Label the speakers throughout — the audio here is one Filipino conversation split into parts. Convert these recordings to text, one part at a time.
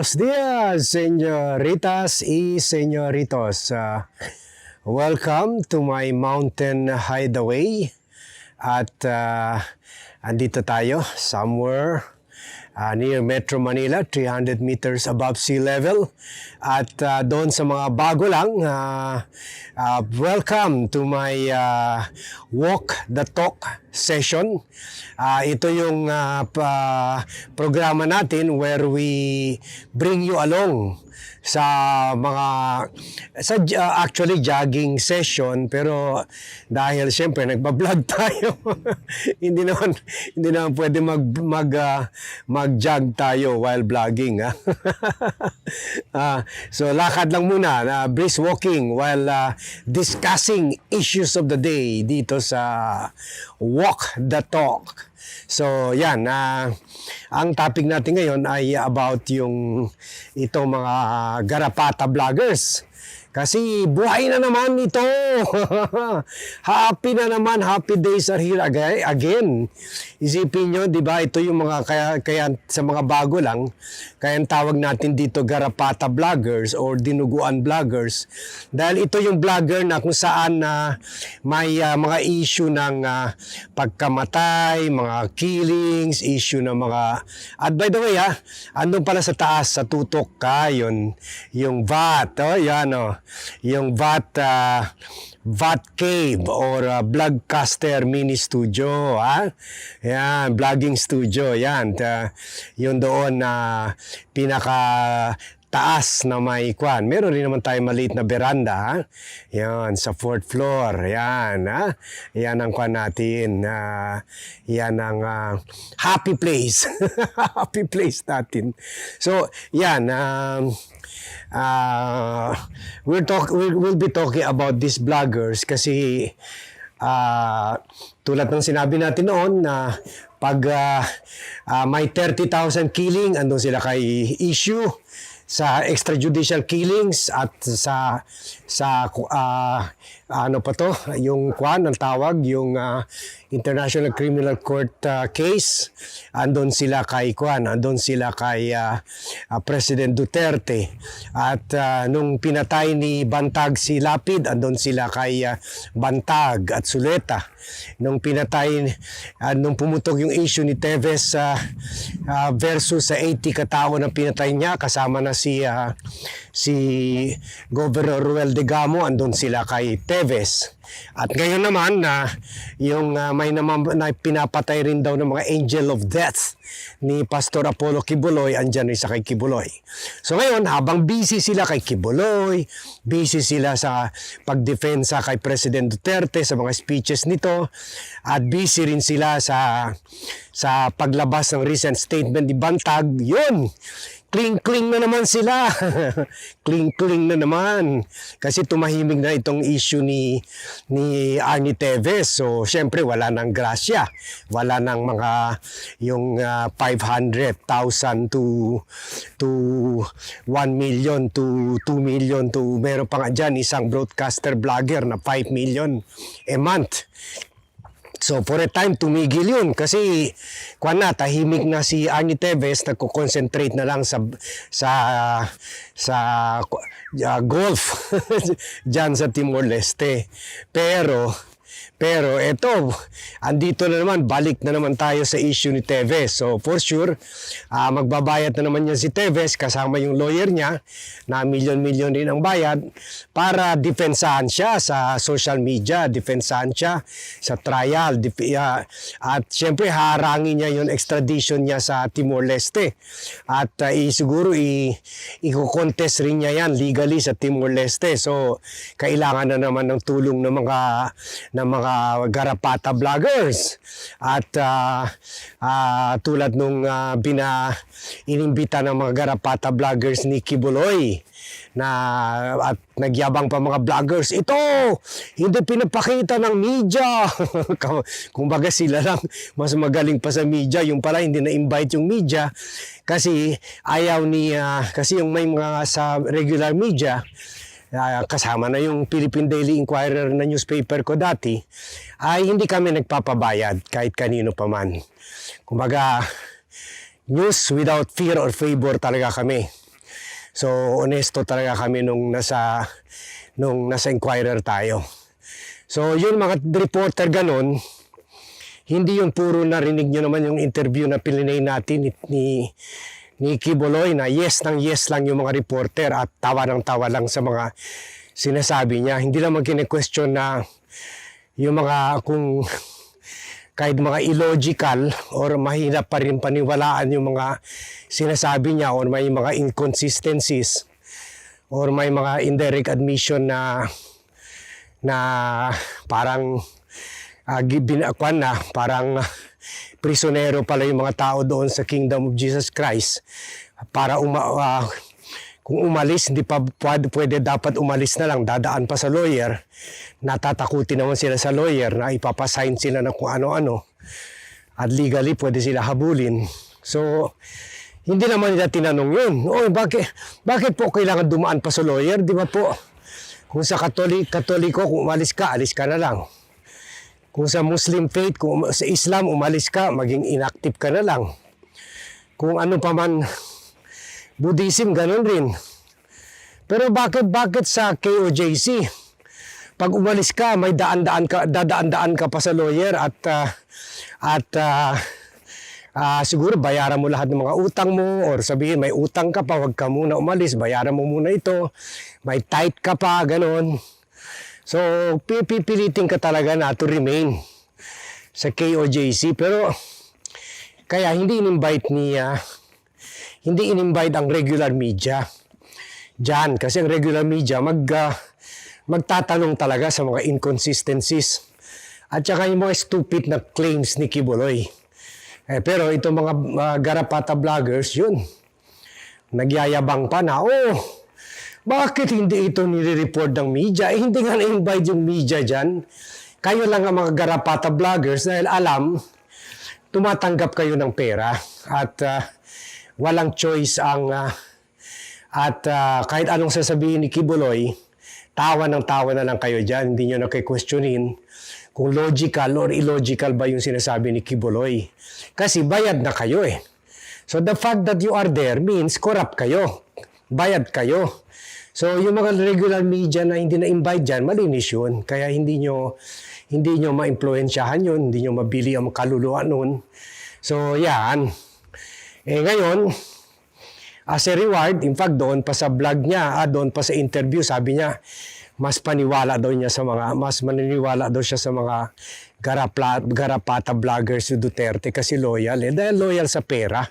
Speaker 1: Buenos días, señoritas y señoritos. Uh, welcome to my mountain hideaway. At uh, andito tayo somewhere uh, near Metro Manila, 300 meters above sea level. At uh, doon sa mga bago lang, uh, uh, welcome to my uh, Walk the Talk session. Uh, ito yung uh, pa- programa natin where we bring you along sa mga sa uh, actually jogging session pero dahil siyempre nagba-vlog tayo hindi naman hindi naman pwede mag mag uh, mag-jog tayo while vlogging ha? Ah, so lakad lang muna na brisk walking while uh, discussing issues of the day dito sa Walk the Talk So yan, ah, ang topic natin ngayon ay about yung itong mga garapata vloggers. Kasi buhay na naman ito. happy na naman. Happy days are here aga- again. Isipin nyo, di ba? Ito yung mga, kaya, kaya sa mga bago lang, kaya tawag natin dito garapata vloggers or dinuguan vloggers. Dahil ito yung vlogger na kung saan na may ah, mga issue ng ah, pagkamatay, mga killings, issue ng mga... At by the way ha, andun pala sa taas, sa tutok ka, yun, yung VAT, oh, yan oh, yung VAT, ah, VAT Cave or uh, Vlogcaster Mini Studio, ha? Yan, vlogging studio, yan. Ta, yun doon na pinaka taas na may kwan. Meron rin naman tayo maliit na veranda, ha? Yan, sa fourth floor. Yan, ha? Yan ang kwan natin. ah, yan ang ah, happy place. happy place natin. So, yan. Um, uh, we'll talk we'll, we'll be talking about these bloggers kasi uh, tulad ng sinabi natin noon na pag uh, uh, may 30,000 killing andun sila kay issue sa extrajudicial killings at sa sa uh, ano pa to? Yung kwan ang tawag yung uh, International Criminal Court uh, case. Andon sila kay kwan andon sila kay uh, uh, President Duterte. At uh, nung pinatay ni Bantag si Lapid andon sila kay uh, Bantag at Suleta nung pinatay uh, nung pumutok yung issue ni Teves uh, uh, versus sa 80 katao na pinatay niya kasama na si uh, si Governor Ruel de Gamo andon sila kay Teves at ngayon naman na yung uh, may naman na pinapatay rin daw ng mga angel of death ni Pastor Apollo Kibuloy andyan rin sa kay Kibuloy. So ngayon habang busy sila kay Kibuloy, busy sila sa pagdefensa kay President Duterte sa mga speeches nito at busy rin sila sa sa paglabas ng recent statement ni Bantag. Yun! Kling-kling na naman sila. Kling-kling na naman. Kasi tumahimik na itong issue ni ni Arnie Teves. So, syempre wala nang grasya. Wala nang mga yung ah, 500,000 to to 1 million to 2 million to meron pa nga dyan isang broadcaster vlogger na 5 million a month. So for a time tumigil yun kasi kwan na tahimik na si Arnie Teves nagko-concentrate na lang sa sa sa uh, golf diyan sa Timor Leste. Pero pero eto, andito na naman, balik na naman tayo sa issue ni Teves. So for sure, ah, magbabayad na naman yan si Teves kasama yung lawyer niya na milyon-milyon din ang bayad para defensahan siya sa social media, defensahan siya sa trial. Dip- ah, at syempre harangin niya yung extradition niya sa Timor Leste. At ah, i- siguro i- i-contest rin niya yan legally sa Timor Leste. So kailangan na naman ng tulong ng mga ng mga garapata vloggers. At ah, ah, tulad nung ah, bina inimbita ng mga garapata vloggers ni Kibuloy na at nagyabang pa mga vloggers ito! Hindi pinapakita ng media. Kumbaga sila lang mas magaling pa sa media. Yung pala hindi na invite yung media kasi ayaw ni ah, kasi yung may mga sa regular media ah, kasama na yung Philippine Daily Inquirer na newspaper ko dati, ay hindi kami nagpapabayad kahit kanino pa man. Kumbaga, news without fear or favor talaga kami. So honesto talaga kami nung nasa nung nasa Inquirer tayo. So yun mga reporter ganun, hindi yung puro narinig nyo naman yung interview na pilinay natin ni, ni, ni Kiboloy na yes ng yes lang yung mga reporter at tawa ng tawa lang sa mga sinasabi niya. Hindi naman kine-question na yung mga kung kahit mga illogical or mahirap pa rin paniwalaan yung mga sinasabi niya or may mga inconsistencies or may mga indirect admission na na parang uh, binakwan na parang ah, prisonero pala yung mga tao doon sa kingdom of Jesus Christ para uma, ah, kung umalis hindi pa pwede, pwede dapat umalis na lang dadaan pa sa lawyer natatakutin naman sila sa lawyer na ipapasign sila ng kung ano-ano at legally pwede sila habulin so hindi naman nila tinanong yun. Oh, bakit, bakit po kailangan dumaan pa sa lawyer? Di ba po? Kung sa katolik, katoliko, kung umalis ka, alis ka na lang. Kung sa Muslim faith, kung sa Islam, umalis ka, maging inactive ka na lang. Kung ano pa man, Buddhism, ganun rin. Pero bakit, bakit sa KOJC? Pag umalis ka, may daan-daan ka, dadaan-daan ka pa sa lawyer at, ah, at, ah, Ah, siguro bayaran mo lahat ng mga utang mo or sabihin may utang ka pa, wag ka muna umalis, bayaran mo muna ito. May tight ka pa, ganun. So, pipilitin ka talaga na to remain sa KOJC. Pero, kaya hindi in-invite ni, ah, hindi in-invite ang regular media. Diyan, kasi ang regular media mag, ah, magtatanong talaga sa mga inconsistencies. At saka yung mga stupid na claims ni Kibuloy. Eh, pero itong mga uh, garapata vloggers, yun. Nagyayabang pa na, oh, bakit hindi ito nire-report ng media? Eh, hindi nga na-invite yung media dyan. Kayo lang ang mga garapata vloggers dahil alam, tumatanggap kayo ng pera at uh, walang choice ang uh, at uh, kahit anong sasabihin ni Kibuloy, tawa ng tawa na lang kayo dyan. Hindi nyo na kayo questionin kung logical or illogical ba yung sinasabi ni Kibuloy. Kasi bayad na kayo eh. So the fact that you are there means corrupt kayo. Bayad kayo. So yung mga regular media na hindi na-invite dyan, malinis yun. Kaya hindi nyo, hindi nyo ma-impluensyahan yun, hindi nyo mabili ang kaluluwa nun. So yan. Eh ngayon, as a reward, in fact doon pa sa vlog niya, ah, doon pa sa interview, sabi niya, mas paniwala daw niya sa mga, mas maniniwala daw siya sa mga garapla, garapata vloggers si Duterte kasi loyal eh. Dahil loyal sa pera.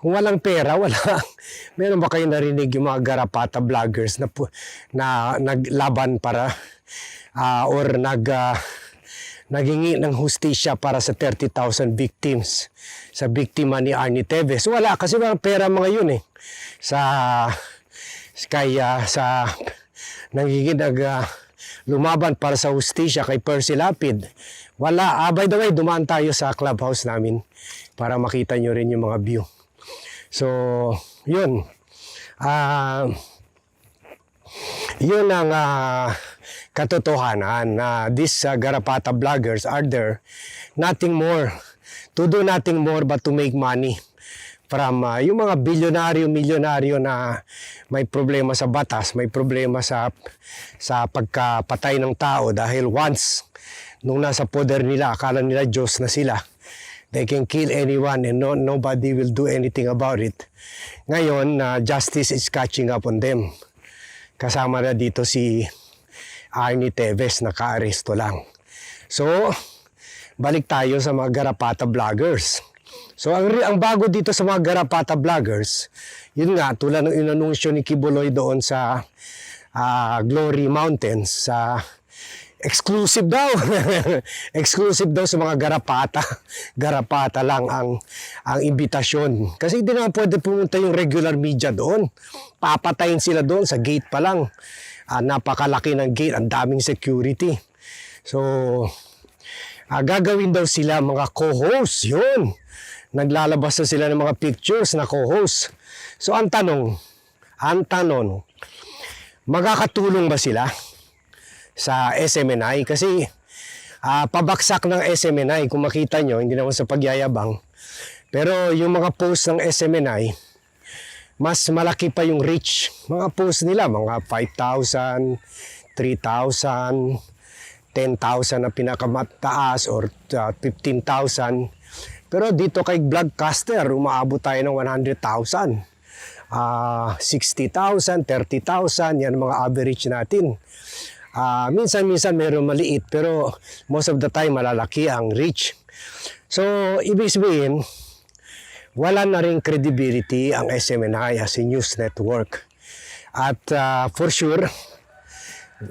Speaker 1: Kung walang pera, wala. Meron ba kayo narinig yung mga garapata vloggers na, na naglaban para ah, or nag ah, naghingi ng hustisya para sa 30,000 victims sa biktima ni Arnie Teves. Wala kasi walang pera mga yun eh. Sa kaya sa nagiging nag, ah, lumaban para sa hustisya kay Percy Lapid. Wala. Ah, by the way, dumaan tayo sa clubhouse namin para makita nyo rin yung mga view. So, yun. Ah, yun ang ah, katotohanan na these uh, Garapata vloggers are there nothing more to do nothing more but to make money from uh, yung mga bilyonaryo, milyonaryo na may problema sa batas, may problema sa sa pagkapatay ng tao dahil once nung nasa poder nila, akala nila Diyos na sila. They can kill anyone and no, nobody will do anything about it. Ngayon, uh, justice is catching up on them. Kasama na dito si Arnie Teves na kaaresto lang. So, balik tayo sa mga garapata vloggers. So ang, ang bago dito sa mga garapata vloggers, yun nga, tulad ng inanunsyo ni Kibuloy doon sa uh, Glory Mountains, sa exclusive daw. exclusive daw sa mga garapata. garapata lang ang ang imbitasyon. Kasi hindi naman pwede pumunta yung regular media doon. Papatayin sila doon sa gate pa lang. Uh, napakalaki ng gate, ang daming security. So, uh, gagawin daw sila mga co-hosts. Yun naglalabas na sila ng mga pictures na co-host. So ang tanong, ang tanong, magkakatulong ba sila sa SMNI? Kasi uh, pabaksak ng SMNI, kung makita nyo, hindi naman sa pagyayabang, Pero yung mga post ng SMNI, mas malaki pa yung reach. Mga post nila, mga 5,000, 3,000, 10,000 na pinakamataas or uh, 15,000. Pero dito kay Vlogcaster, umaabot tayo ng 100,000. Ah, 60,000, 30,000, yan mga average natin. Ah, minsan-minsan mayroon maliit pero most of the time malalaki ang reach. So, ibig sabihin, wala na rin credibility ang SMNI as a news network. At ah, for sure,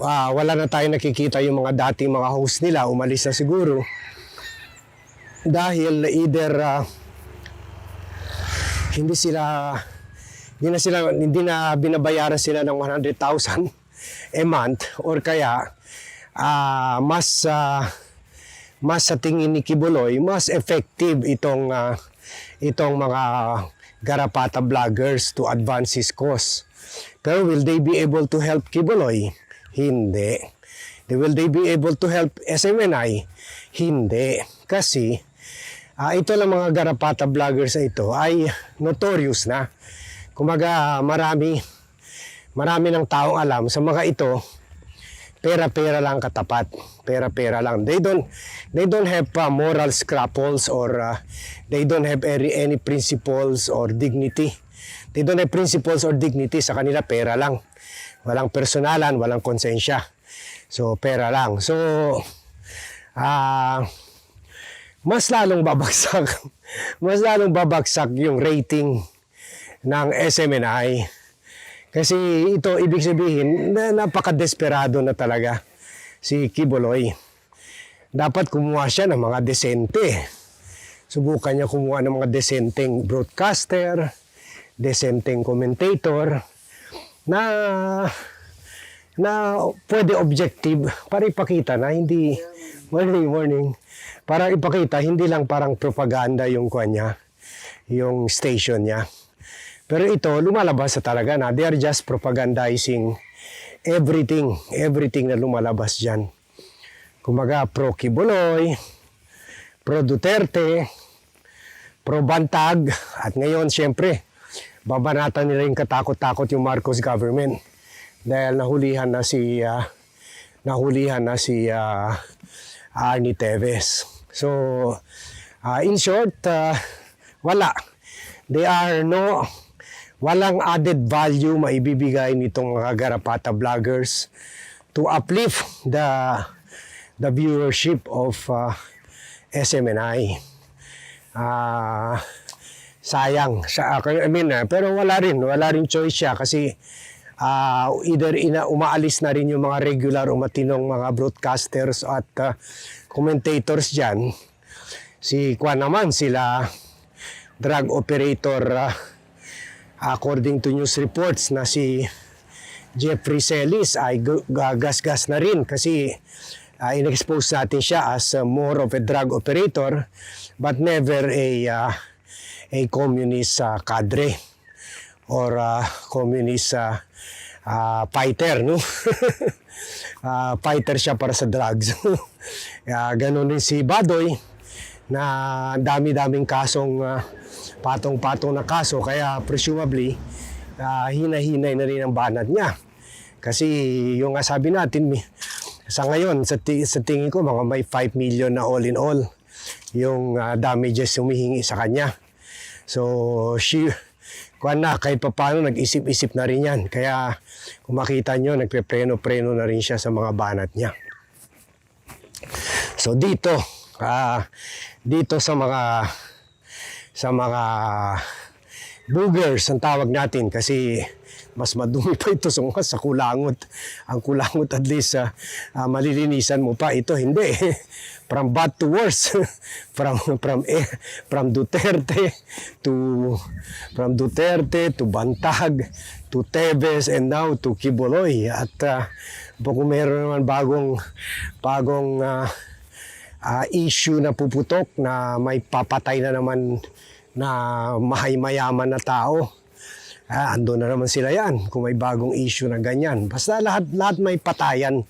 Speaker 1: ah, wala na tayo nakikita yung mga dating mga host nila, umalis na siguro. Dahil either ah, hindi sila hindi na sila hindi na binabayaran sila ng 100,000 a month or kaya ah, mas ah, mas sa tingin ni Kibuloy mas effective itong ah, itong mga garapata vloggers to advance his cause. Pero will they be able to help Kibuloy? Hindi. They will they be able to help SMNI? Hindi. Kasi ah, ito lang mga garapata vloggers na ito ay notorious na. Kumaga marami marami ng taong alam sa mga ito pera-pera lang katapat. Pera-pera lang. They don't they don't have uh, moral scruples or uh, they don't have any, any principles or dignity. They don't have principles or dignity sa kanila pera lang. Walang personalan, walang konsensya. So pera lang. So ah mas lalong babagsak. mas lalong babagsak yung rating ng SMNI. Kasi ito, ibig sabihin, na napaka-desperado na talaga si Kiboloy. Dapat kumuha siya ng mga desente. Subukan niya kumuha ng mga desenteng broadcaster, desenteng commentator, na na pwede objective para ipakita na hindi morning morning para ipakita hindi lang parang propaganda yung kanya yung station niya pero ito, lumalabas sa talaga na they are just propagandizing everything, everything na lumalabas dyan. Kumaga, pro Kibuloy, pro Duterte, pro Bantag, at ngayon, syempre, babanatan nila yung katakot-takot yung Marcos government dahil nahulihan na si ah, nahulihan na si ah, Arnie Teves. So, ah, in short, ah, wala. They are no walang added value maibibigay nitong mga garapata vloggers to uplift the the viewership of uh, SMNI. Ah, sayang sa I mean, ah, pero wala rin, wala rin choice siya kasi ah, either ina umaalis na rin yung mga regular o matinong mga broadcasters at ah, commentators diyan. Si Kwan naman sila drug operator ah, according to news reports na si Jeffrey Celis ay gagas-gas na rin kasi uh, in-expose natin siya as uh, more of a drug operator but never a uh, a communist uh, cadre or uh, communist uh, uh, fighter no? Uh, fighter siya para sa drugs. Uh, ganun din si Badoy na dami-daming kasong uh, patong-patong na kaso kaya presumably ah, hinahinay na rin ang banat niya. Kasi yung nga sabi natin sa ngayon sa, ti- sa tingin ko mga may 5 million na all in all yung ah, damages humihingi sa kanya. So she kuan na kahit paano nag-isip-isip na rin yan. Kaya kung makita nyo, nagpe-preno-preno na rin siya sa mga banat niya. So dito, ah, dito sa mga sa mga boogers ang tawag natin kasi mas madumi pa ito sa, sa kulangot. Ang kulangot at least ah, ah, malilinisan mo pa. Ito hindi. from bad to worse. from from eh, from Duterte to from Duterte to Bantag to Tevez and now to Kiboloy. At uh, kung meron naman bagong bagong ah, ah, issue na puputok na may papatay na naman na mahay-mayaman na tao. Ah, ando na naman sila yan kung may bagong issue na ganyan. Basta lahat, lahat may patayan,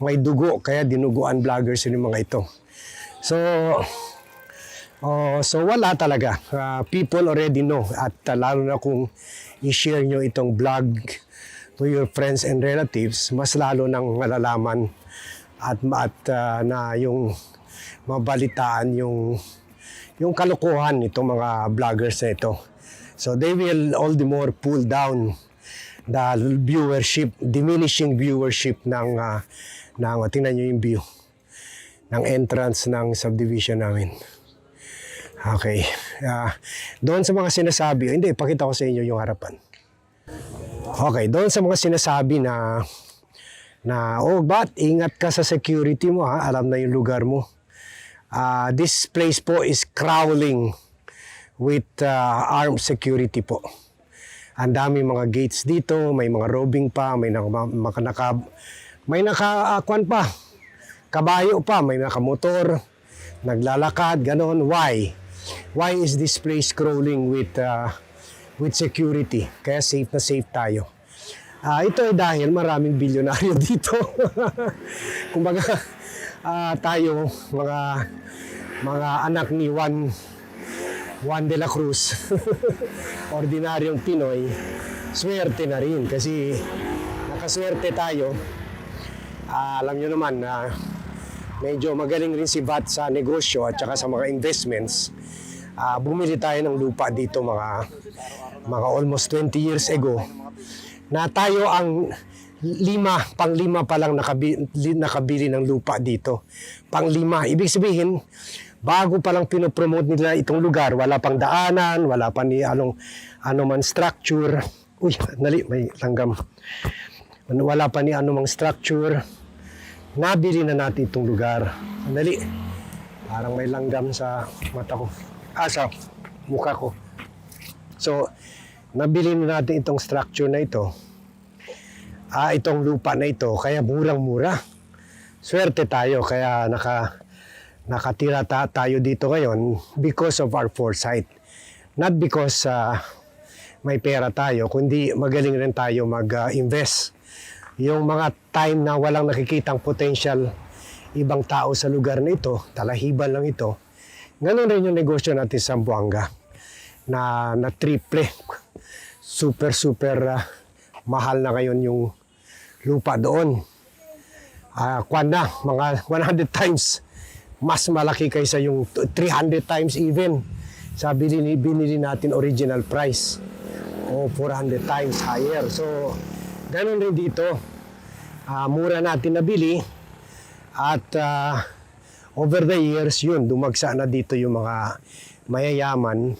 Speaker 1: may dugo, kaya dinuguan vloggers yung mga ito. So, Oh, so wala talaga. Ah, people already know at ah, lalo na kung i-share nyo itong vlog to your friends and relatives, mas lalo nang malalaman at at ah, na yung mabalitaan yung yung kalokohan nitong mga vloggers na ito. So they will all the more pull down the viewership, diminishing viewership ng uh, ng tingnan niyo yung view ng entrance ng subdivision namin. Okay. Ah, doon sa mga sinasabi, hindi, pakita ko sa inyo yung harapan. Okay, doon sa mga sinasabi na na oh, bat ingat ka sa security mo ha, alam na yung lugar mo. Ah, this place po is crawling with ah, armed security po. Ang dami mga gates dito, may mga roving pa, may naka, naka may naka ah, kwan pa. Kabayo pa, may nakamotor, naglalakad, ganon. Why? Why is this place crawling with ah, with security? Kaya safe na safe tayo. Ah, ito ay dahil maraming bilyonaryo dito. Kumbaga, ah, tayo mga mga anak ni Juan Juan de la Cruz, ordinaryong Pinoy, swerte na rin kasi nakaswerte tayo. Ah, alam nyo naman na medyo magaling rin si Bat sa negosyo at saka sa mga investments. Ah, bumili tayo ng lupa dito mga mga almost 20 years ago na tayo ang lima, pang lima pa lang nakabili, nakabili ng lupa dito. Pang lima. Ibig sabihin, bago pa lang pinopromote nila itong lugar, wala pang daanan, wala pa ni anong, ano man structure. Uy, nali, may langgam. Ano, Wala pa ni anumang structure. Nabili na natin itong lugar. Nali. Parang may langgam sa mata ko. Ah, sa mukha ko. So, nabili na natin itong structure na ito. Ah, itong lupa na ito, kaya murang-mura. Swerte tayo, kaya naka, nakatira ta- tayo dito ngayon because of our foresight. Not because ah, may pera tayo, kundi magaling rin tayo mag-invest. yung mga time na walang nakikitang potential ibang tao sa lugar na ito, talahiban lang ito, ganun rin yung negosyo natin sa Buanga na, na triple. Super, super ah, mahal na ngayon yung lupa doon. Ah, kwan na, mga 100 times mas malaki kaysa yung 300 times even sa binili, binili natin original price o 400 times higher. So, ganun rin dito. Ah, mura natin nabili at ah, over the years yun, dumagsa na dito yung mga mayayaman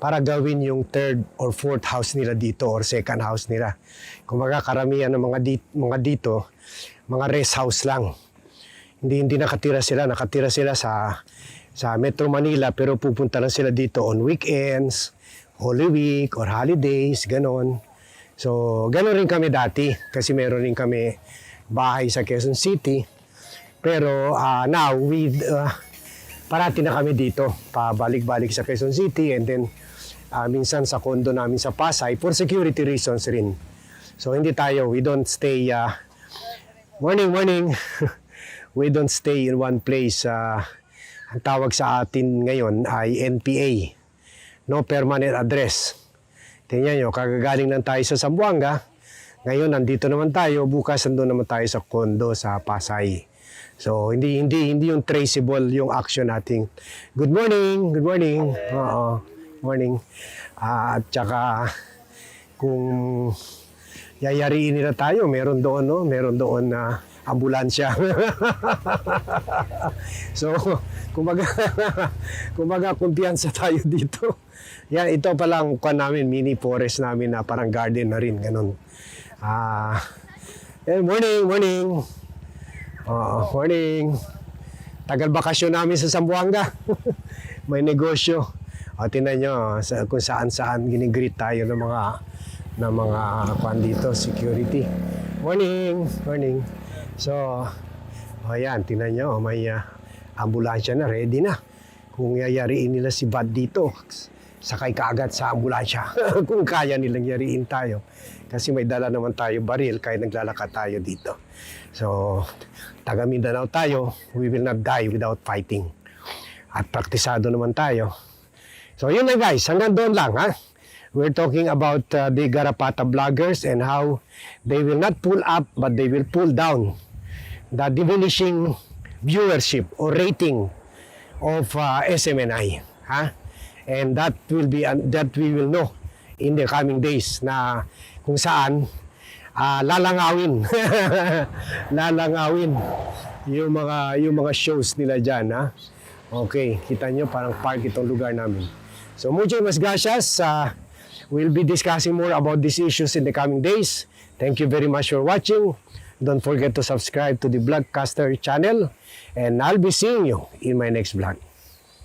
Speaker 1: para gawin yung third or fourth house nila dito or second house nila. Kung karamihan ng mga, di- mga dito, mga rest house lang. Hindi hindi nakatira sila, nakatira sila sa sa Metro Manila pero pupunta lang sila dito on weekends, Holy Week or holidays, ganon. So, ganon rin kami dati kasi meron rin kami bahay sa Quezon City. Pero ah, now, with, ah, parati na kami dito, pabalik-balik sa Quezon City and then ah, minsan sa condo namin sa Pasay for security reasons rin. So, hindi tayo, we don't stay, ah, morning, morning. we don't stay in one place. ah, ang tawag sa atin ngayon ay NPA, no permanent address. Tingnan nyo, kagagaling lang tayo sa Zamboanga. Ngayon, nandito naman tayo. Bukas, nandun naman tayo sa kondo sa Pasay. So, hindi hindi hindi yung traceable yung action nating. Good morning, good morning. Oo, morning. Ah, at saka, kung yayariin nila tayo, meron doon, no? Meron doon na ambulansya. so, kumbaga, kumbaga, kumpiyansa tayo dito. Yan, ito pa lang kwan namin, mini forest namin na parang garden na rin, ganun. Ah, eh, morning, morning. Oo, morning. Tagal bakasyon namin sa Zamboanga. May negosyo. O, tinan nyo, sa, kung saan-saan ginigreet tayo ng mga ng mga kwan dito, security. Morning, morning. So, o yan, tinan nyo, may ah, ambulansya na, ready na. Kung yayariin nila si Bad dito, sakay kaagad sa ambulansya. Kung kaya nilang yariin tayo. Kasi may dala naman tayo baril, kaya naglalakad tayo dito. So, taga Mindanao tayo, we will not die without fighting. At praktisado naman tayo. So yun na guys, hanggang doon lang ha. We're talking about uh, the Garapata vloggers and how they will not pull up but they will pull down the diminishing viewership or rating of uh, SMNI. Ha? And that will be that we will know in the coming days na kung saan ah, lalangawin lalangawin yung mga yung mga shows nila diyan ha. Okay, kita nyo parang park itong lugar namin. So muchas mas gracias. Uh, we'll be discussing more about these issues in the coming days. Thank you very much for watching. Don't forget to subscribe to the Vlogcaster channel and I'll be seeing you in my next vlog.